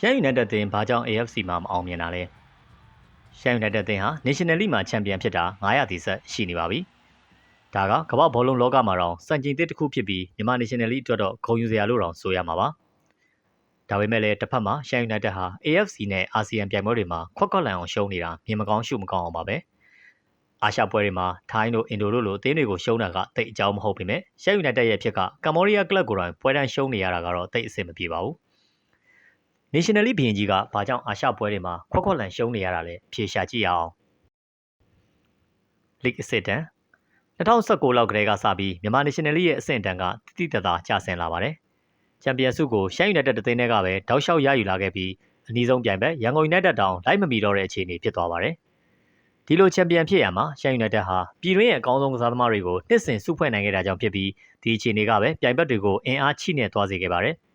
ရှမ်းယူနိုက်တက်အသင်းဘာကြောင့် AFC မှာမအောင်မြင်တာလဲရှမ်းယူနိုက်တက်အသင်းဟာ National League မှာချန်ပီယံဖြစ်တာ900တီဆက်ရှိနေပါပြီဒါကကမ္ဘာဘောလုံးလောကမှာတော့စံချိန်သစ်တစ်ခုဖြစ်ပြီးမြန်မာ National League အတွက်တော့ဂုဏ်ယူစရာလို့တောင်ဆိုရမှာပါဒါပေမဲ့လည်းတစ်ဖက်မှာရှမ်းယူနိုက်တက်ဟာ AFC နဲ့ ASEAN ပြိုင်ပွဲတွေမှာခွက်ခွက်လန်အောင်ရှုံးနေတာမြင်မကောင်းရှုမကောင်းအောင်ပါပဲအာရှပွဲတွေမှာထိုင်းတို့အင်ဒိုတို့လိုအသင်းတွေကိုရှုံးတာကတိတ်အကြောင်းမဟုတ်ပေမဲ့ရှမ်းယူနိုက်တက်ရဲ့အဖြစ်ကကမ္ဘောဒီးယားကလပ်ကိုယ်တိုင်ပွဲတန်းရှုံးနေရတာကတော့တိတ်အဆင်မပြေပါဘူး National League ဘီရင်ကြီးကဘာကြောင့်အာရှပွဲတွေမှာခွက်ခွက်လန်ရှုံးနေရတာလဲဖြေရှာကြည့်ရအောင် League အဆင့်တန်း2019လောက်ကတည်းကစပြီးမြန်မာ National League ရဲ့အဆင့်တန်းကတိတိတသားကျဆင်းလာပါတယ်။ချန်ပီယံဆုကိုရှမ်းယူနိုက်တက်တသိန်းတွေကပဲတောက်လျှောက်ရယူလာခဲ့ပြီးအနည်းဆုံးပြိုင်ဘက်ရန်ကုန်ယူနိုက်တက်တောင်လိုက်မမီတော့တဲ့အခြေအနေဖြစ်သွားပါတယ်။ဒီလိုချန်ပီယံဖြစ်ရမှာရှမ်းယူနိုက်တက်ဟာပြည်တွင်းရဲ့အကောင်းဆုံးကစားသမားတွေကိုနှစ်စဉ်စုဖွဲ့နိုင်ခဲ့တာကြောင့်ဖြစ်ပြီးဒီအခြေအနေကပဲပြိုင်ဘက်တွေကိုအင်အားချိနဲ့သွားစေခဲ့ပါတယ်။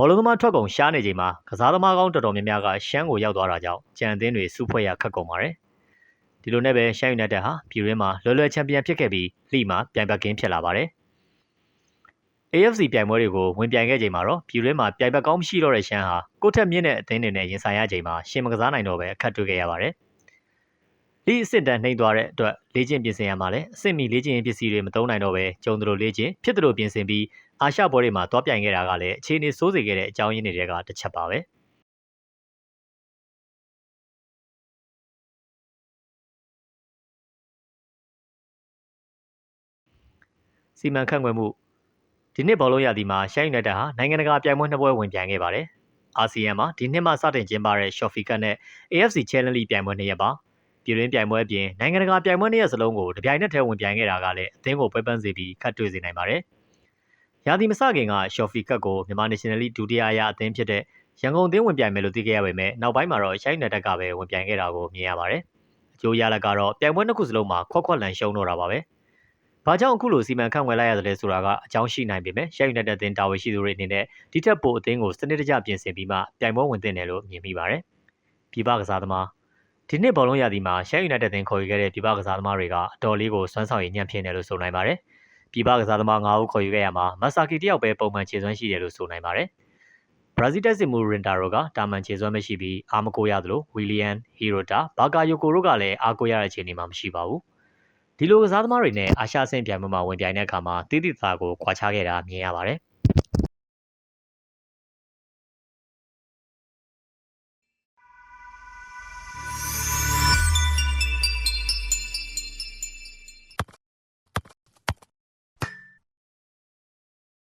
ဘောလုံးသမားထွက်ကုန်ရှားနေချိန်မှာကစားသမားကောင်းတော်တော်များများကရှမ်းကိုရောက်သွားတာကြောင့်ကြံအသင်းတွေစုဖွဲ့ရခက်ကုန်ပါတယ်။ဒီလိုနဲ့ပဲရှမ်းယူနိုက်တက်ဟာပြည်တွင်းမှာလွယ်လွယ်ချန်ပီယံဖြစ်ခဲ့ပြီးလိမှာပြိုင်ဘက်ကင်းဖြစ်လာပါတယ်။ AFC ပြိုင်ပွဲတွေကိုဝင်ပြိုင်ခဲ့ချိန်မှာတော့ပြည်တွင်းမှာပြိုင်ဘက်ကောင်းမရှိတော့တဲ့ရှမ်းဟာကိုထက်မြင့်တဲ့အသင်းတွေနဲ့ရင်ဆိုင်ရချိန်မှာရှင်မကစားနိုင်တော့ပဲအခက်တွေ့ခဲ့ရပါတယ်။ ဒီအစ်စ်တန်နှိမ့်သွားတဲ့အတွက်လေ့ကျင့်ပြင်ဆင်ရမှာလဲအစ်စ်မီလေ့ကျင့်ရေးပစ္စည်းတွေမသုံးနိုင်တော့ပဲကျုံသလိုလေ့ကျင့်ဖြစ်သလိုပြင်ဆင်ပြီးအာရှပွဲတွေမှာတွားပြိုင်ခဲ့တာကလည်းအခြေအနေဆိုးစေခဲ့တဲ့အကြောင်းရင်းတွေကတစ်ချက်ပါပဲ။စီမံခန့်ခွဲမှုဒီနှစ်ဘောလုံးရာသီမှာရှမ်းယူနိုက်တက်ဟာနိုင်ငံတကာပြိုင်ပွဲနှစ်ပွဲဝင်ပြိုင်ခဲ့ပါတယ်။အာဆီယံမှာဒီနှစ်မှစတင်ကျင်းပတဲ့ Shopee Cup နဲ့ AFC Challenge League ပြိုင်ပွဲနှစ်ရက်ပါ။ ပြည်တွင်းပြိုင်ပွဲအပြင်နိုင်ငံတကာပြိုင်ပွဲနှစ်ရက်စလုံးကိုတပြိုင်နက်တည်းဝင်ပြိုင်ခဲ့တာကလည်းအသင်းကိုပွဲပန်းစေပြီးခတ်တွေ့စေနိုင်ပါတယ်။ရာသီမစခင်က Shopee Cup ကိုမြန်မာ National League ဒုတိယအရအသင်းဖြစ်တဲ့ရန်ကုန်အသင်းဝင်ပြိုင်မယ်လို့သိခဲ့ရပေမဲ့နောက်ပိုင်းမှာတော့ရှမ်းယူနိုက်တက်ကပဲဝင်ပြိုင်ခဲ့တာကိုမြင်ရပါတယ်။အကျိုးရလဒ်ကတော့ပြိုင်ပွဲနှစ်ခုစလုံးမှာခွက်ခွက်လန်ရှုံးတော့တာပါပဲ။ဘာကြောင့်အခုလိုစီမံခန့်ခွဲလိုက်ရသလဲဆိုတာကအကြောင်းရှိနိုင်ပေမဲ့ရှမ်းယူနိုက်တက်အသင်းတာဝန်ရှိသူတွေအနေနဲ့ဒီထက်ပိုအသင်းကိုစနစ်တကျပြင်ဆင်ပြီးမှပြိုင်ပွဲဝင်သင့်တယ်လို့မြင်မိပါတယ်။ပြည်ပကစားသမား ဒီနှစ်ဘောလုံးရာသီမှာရှမ်းယူနိုက်တက်အသင်းခေါ်ယူခဲ့တဲ့ပြည်ပကစားသမားတွေကအတော်လေးကိုစွမ်းဆောင်ရည်ညံ့ဖျင်းတယ်လို့ဆိုနိုင်ပါတယ်။ပြည်ပကစားသမား9ဦးခေါ်ယူခဲ့ရမှာမက်ဆာကီတယောက်ပဲပုံမှန်ခြေစွမ်းရှိတယ်လို့ဆိုနိုင်ပါတယ်။ဘရာဇီးတက်စစ်မှုရင်တာရိုကတာမန်ခြေစွမ်းမရှိပြီးအာမကိုရသလိုဝီလီယံဟီရိုတာဘာကာယိုကိုတို့ကလည်းအားကိုရတဲ့အခြေအနေမှာမရှိပါဘူး။ဒီလိုကစားသမားတွေနဲ့အာရှဆင့်ပြိုင်ပွဲမှာဝင်ပြိုင်တဲ့အခါမှာတိတိကျကျကိုခွာခြားခဲ့တာမြင်ရပါတယ်